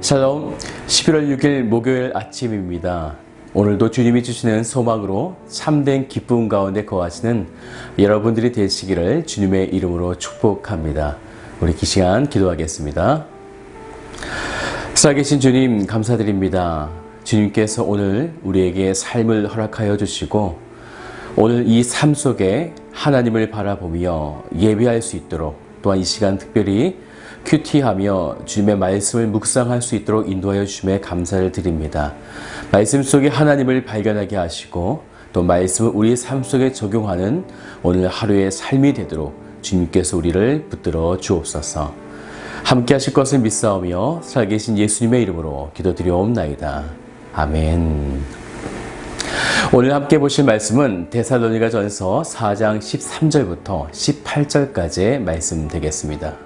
샬롬 11월 6일 목요일 아침입니다. 오늘도 주님이 주시는 소망으로 참된 기쁨 가운데 거하시는 여러분들이 되시기를 주님의 이름으로 축복합니다. 우리 기 시간 기도하겠습니다. 살아계신 주님 감사드립니다. 주님께서 오늘 우리에게 삶을 허락하여 주시고 오늘 이 삶 속에 하나님을 바라보며 예배할 수 있도록 또한 이 시간 특별히 큐티하며 주님의 말씀을 묵상할 수 있도록 인도하여 주심에 감사를 드립니다. 말씀 속에 하나님을 발견하게 하시고 또 말씀을 우리 삶 속에 적용하는 오늘 하루의 삶이 되도록 주님께서 우리를 붙들어 주옵소서. 함께 하실 것을 믿사오며 살아계신 예수님의 이름으로 기도드리옵나이다. 아멘. 오늘 함께 보실 말씀은 데살로니가 전서 4장 13절부터 18절까지의 말씀 되겠습니다.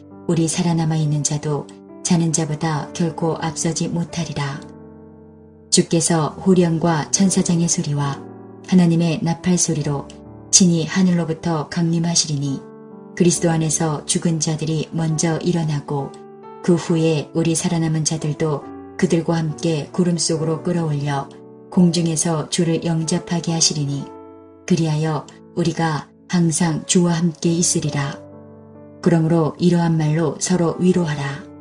우리 살아남아 있는 자도 자는 자보다 결코 앞서지 못하리라. 주께서 호령과 천사장의 소리와 하나님의 나팔 소리로 친히 하늘로부터 강림하시리니 그리스도 안에서 죽은 자들이 먼저 일어나고 그 후에 우리 살아남은 자들도 그들과 함께 구름 속으로 끌어올려 공중에서 주를 영접하게 하시리니 그리하여 우리가 항상 주와 함께 있으리라. 그러므로 이러한 말로 서로 위로하라.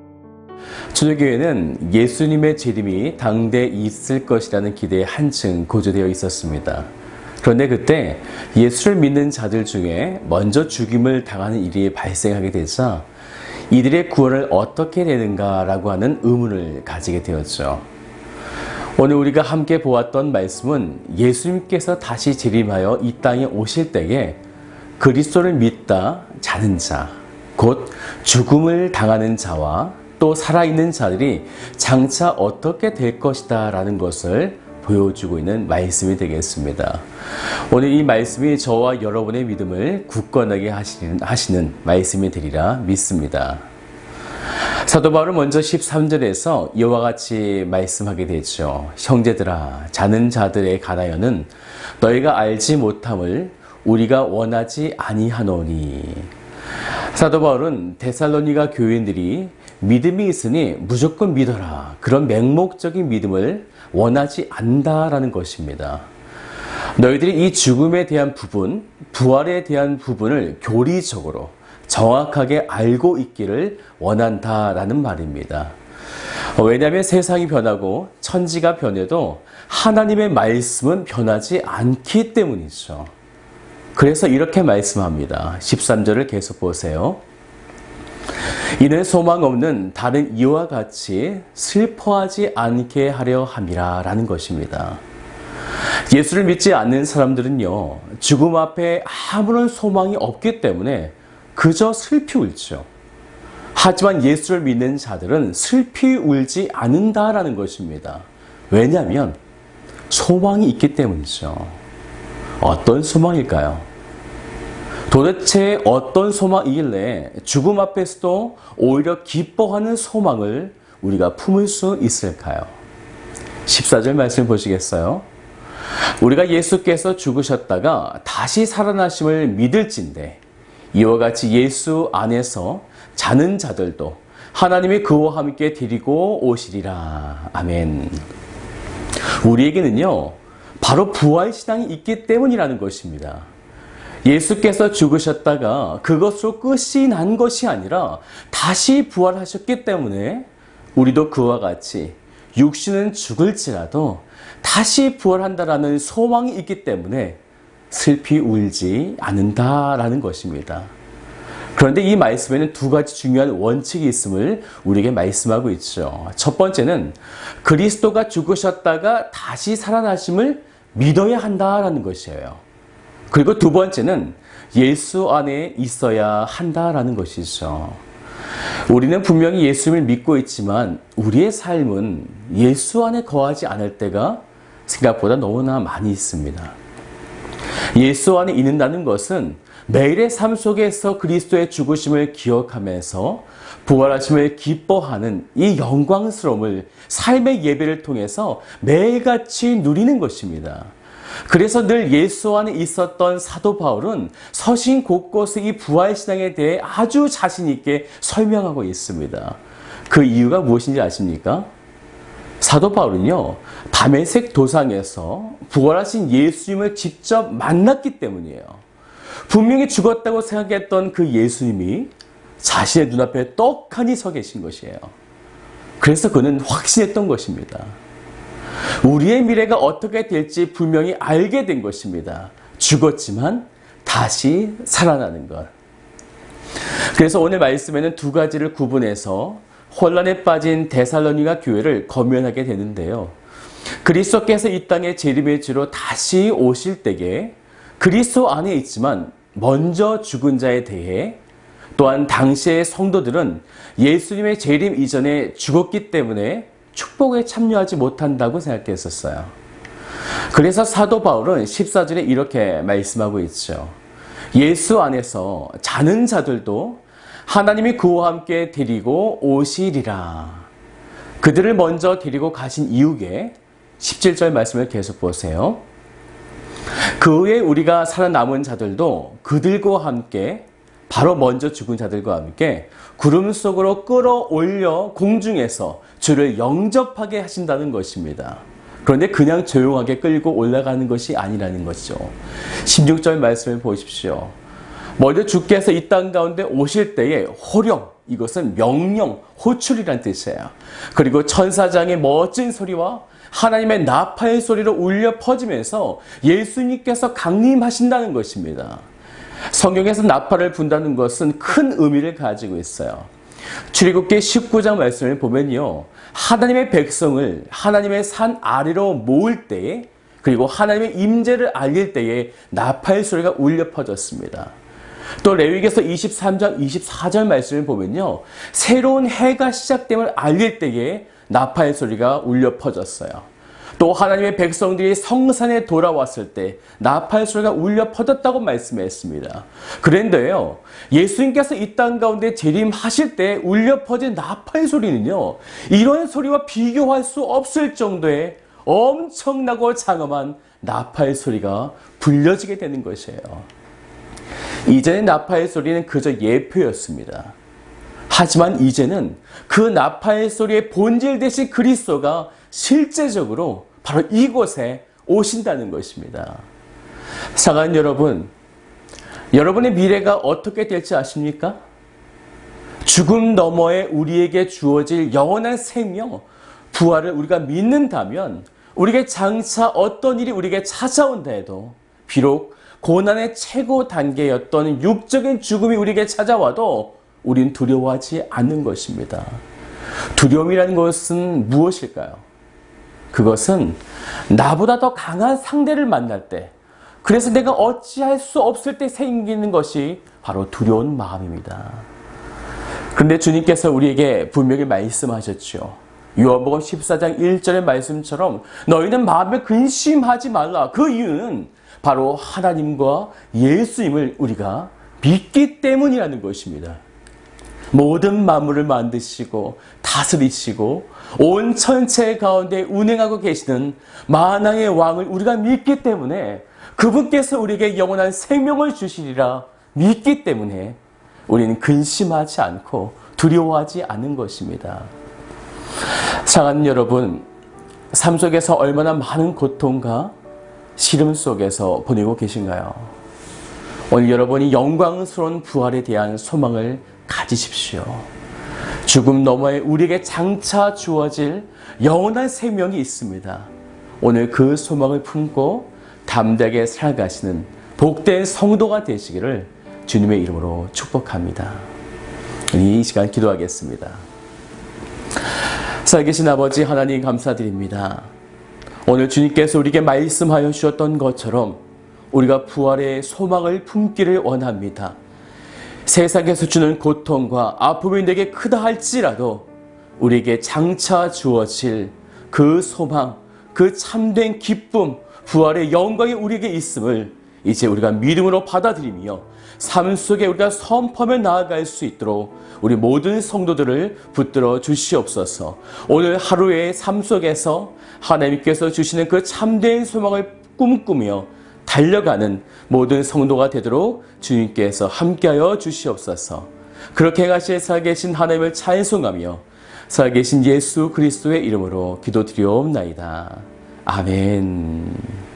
초대교회는 예수님의 재림이 당대 있을 것이라는 기대에 한층 고조되어 있었습니다. 그런데 그때 예수를 믿는 자들 중에 먼저 죽임을 당하는 일이 발생하게 되자 이들의 구원을 어떻게 되는가라고 하는 의문을 가지게 되었죠. 오늘 우리가 함께 보았던 말씀은 예수님께서 다시 재림하여 이 땅에 오실 때에 그리스도를 믿다 자는 자, 곧 죽음을 당하는 자와 또 살아있는 자들이 장차 어떻게 될 것이다 라는 것을 보여주고 있는 말씀이 되겠습니다. 오늘 이 말씀이 저와 여러분의 믿음을 굳건하게 하시는, 하시는 말씀이 되리라 믿습니다. 사도 바울은 먼저 13절에서 이와 같이 말씀하게 되죠. 형제들아 자는 자들에 관하여는 너희가 알지 못함을 우리가 원하지 아니하노니 사도 바울은 데살로니가 교인들이 믿음이 있으니 무조건 믿어라. 그런 맹목적인 믿음을 원하지 않다라는 것입니다. 너희들이 이 죽음에 대한 부분, 부활에 대한 부분을 교리적으로 정확하게 알고 있기를 원한다라는 말입니다. 왜냐하면 세상이 변하고 천지가 변해도 하나님의 말씀은 변하지 않기 때문이죠. 그래서 이렇게 말씀합니다. 13절을 계속 보세요. 이는 소망 없는 다른 이와 같이 슬퍼하지 않게 하려 함이라 라는 것입니다. 예수를 믿지 않는 사람들은요, 죽음 앞에 아무런 소망이 없기 때문에 그저 슬피 울죠. 하지만 예수를 믿는 자들은 슬피 울지 않는다라는 것입니다. 왜냐하면 소망이 있기 때문이죠. 어떤 소망일까요? 도대체 어떤 소망이길래 죽음 앞에서도 오히려 기뻐하는 소망을 우리가 품을 수 있을까요? 14절 말씀 보시겠어요? 우리가 예수께서 죽으셨다가 다시 살아나심을 믿을진데 이와 같이 예수 안에서 자는 자들도 하나님이 그와 함께 데리고 오시리라. 아멘. 우리에게는요, 바로 부활신앙이 있기 때문이라는 것입니다. 예수께서 죽으셨다가 그것으로 끝이 난 것이 아니라 다시 부활하셨기 때문에 우리도 그와 같이 육신은 죽을지라도 다시 부활한다라는 소망이 있기 때문에 슬피 울지 않는다라는 것입니다. 그런데 이 말씀에는 두 가지 중요한 원칙이 있음을 우리에게 말씀하고 있죠. 첫 번째는 그리스도가 죽으셨다가 다시 살아나심을 믿어야 한다라는 것이에요. 그리고 두 번째는 예수 안에 있어야 한다라는 것이죠. 우리는 분명히 예수님을 믿고 있지만 우리의 삶은 예수 안에 거하지 않을 때가 생각보다 너무나 많이 있습니다. 예수 안에 있는다는 것은 매일의 삶 속에서 그리스도의 죽으심을 기억하면서 부활하심을 기뻐하는 이 영광스러움을 삶의 예배를 통해서 매일같이 누리는 것입니다. 그래서 늘 예수 안에 있었던 사도 바울은 서신 곳곳에 이 부활신앙에 대해 아주 자신있게 설명하고 있습니다. 그 이유가 무엇인지 아십니까? 사도 바울은요, 담에색 도상에서 부활하신 예수님을 직접 만났기 때문이에요. 분명히 죽었다고 생각했던 그 예수님이 자신의 눈앞에 떡하니 서 계신 것이에요. 그래서 그는 확신했던 것입니다. 우리의 미래가 어떻게 될지 분명히 알게 된 것입니다. 죽었지만 다시 살아나는 것. 그래서 오늘 말씀에는 두 가지를 구분해서 혼란에 빠진 데살로니가 교회를 거면하게 되는데요. 그리스도께서 이 땅에 재림의 주로 다시 오실 때에 그리스도 안에 있지만 먼저 죽은 자에 대해 또한 당시의 성도들은 예수님의 재림 이전에 죽었기 때문에 축복에 참여하지 못한다고 생각했었어요. 그래서 사도 바울은 14절에 이렇게 말씀하고 있죠. 예수 안에서 자는 자들도 하나님이 그와 함께 데리고 오시리라. 그들을 먼저 데리고 가신 이후에 17절 말씀을 계속 보세요. 그 후에 우리가 살아남은 자들도 그들과 함께 바로 먼저 죽은 자들과 함께 구름 속으로 끌어올려 공중에서 주를 영접하게 하신다는 것입니다. 그런데 그냥 조용하게 끌고 올라가는 것이 아니라는 것이죠. 16절 말씀을 보십시오. 먼저 주께서 이 땅 가운데 오실 때에 호령, 이것은 명령, 호출이란 뜻이에요. 그리고 천사장의 멋진 소리와 하나님의 나팔 소리로 울려 퍼지면서 예수님께서 강림하신다는 것입니다. 성경에서 나팔을 분다는 것은 큰 의미를 가지고 있어요. 출애굽기 19장 말씀을 보면요. 하나님의 백성을 하나님의 산 아래로 모을 때에 그리고 하나님의 임재를 알릴 때에 나팔 소리가 울려 퍼졌습니다. 또 레위기서 23장 24절 말씀을 보면요. 새로운 해가 시작됨을 알릴 때에 나팔 소리가 울려 퍼졌어요. 또 하나님의 백성들이 성산에 돌아왔을 때 나팔 소리가 울려 퍼졌다고 말씀했습니다. 그런데요, 예수님께서 이 땅 가운데 재림하실 때 울려 퍼진 나팔 소리는요, 이런 소리와 비교할 수 없을 정도의 엄청나고 장엄한 나팔 소리가 불려지게 되는 것이에요. 이전의 나팔 소리는 그저 예표였습니다. 하지만 이제는 그 나팔 소리의 본질 대신 그리스도가 실제적으로 바로 이곳에 오신다는 것입니다. 사랑하는 여러분, 여러분의 미래가 어떻게 될지 아십니까? 죽음 너머에 우리에게 주어질 영원한 생명, 부활을 우리가 믿는다면 우리에게 장차 어떤 일이 우리에게 찾아온다 해도 비록 고난의 최고 단계였던 육적인 죽음이 우리에게 찾아와도 우린 두려워하지 않는 것입니다. 두려움이라는 것은 무엇일까요? 그것은 나보다 더 강한 상대를 만날 때, 그래서 내가 어찌할 수 없을 때 생기는 것이 바로 두려운 마음입니다. 그런데 주님께서 우리에게 분명히 말씀하셨죠. 요한복음 14장 1절의 말씀처럼 너희는 마음에 근심하지 말라. 그 이유는 바로 하나님과 예수님을 우리가 믿기 때문이라는 것입니다. 모든 만물을 만드시고 다스리시고 온 천체 가운데 운행하고 계시는 만왕의 왕을 우리가 믿기 때문에 그분께서 우리에게 영원한 생명을 주시리라 믿기 때문에 우리는 근심하지 않고 두려워하지 않는 것입니다. 사랑하는 여러분, 삶 속에서 얼마나 많은 고통과 시름 속에서 보내고 계신가요? 오늘 여러분이 영광스러운 부활에 대한 소망을 가지십시오. 죽음 너머에 우리에게 장차 주어질 영원한 생명이 있습니다. 오늘 그 소망을 품고 담대하게 살아가시는 복된 성도가 되시기를 주님의 이름으로 축복합니다. 이 시간 기도하겠습니다. 살계신 아버지 하나님 감사드립니다. 오늘 주님께서 우리에게 말씀하여 주셨던 것처럼 우리가 부활의 소망을 품기를 원합니다. 세상에서 주는 고통과 아픔이 내게 크다 할지라도 우리에게 장차 주어질 그 소망, 그 참된 기쁨, 부활의 영광이 우리에게 있음을 이제 우리가 믿음으로 받아들이며 삶 속에 우리가 선포하며 나아갈 수 있도록 우리 모든 성도들을 붙들어 주시옵소서. 오늘 하루의 삶 속에서 하나님께서 주시는 그 참된 소망을 꿈꾸며 달려가는 모든 성도가 되도록 주님께서 함께하여 주시옵소서. 그렇게 행하실 살계신 하나님을 찬송하며 살계신 예수 그리스도의 이름으로 기도드리옵나이다. 아멘.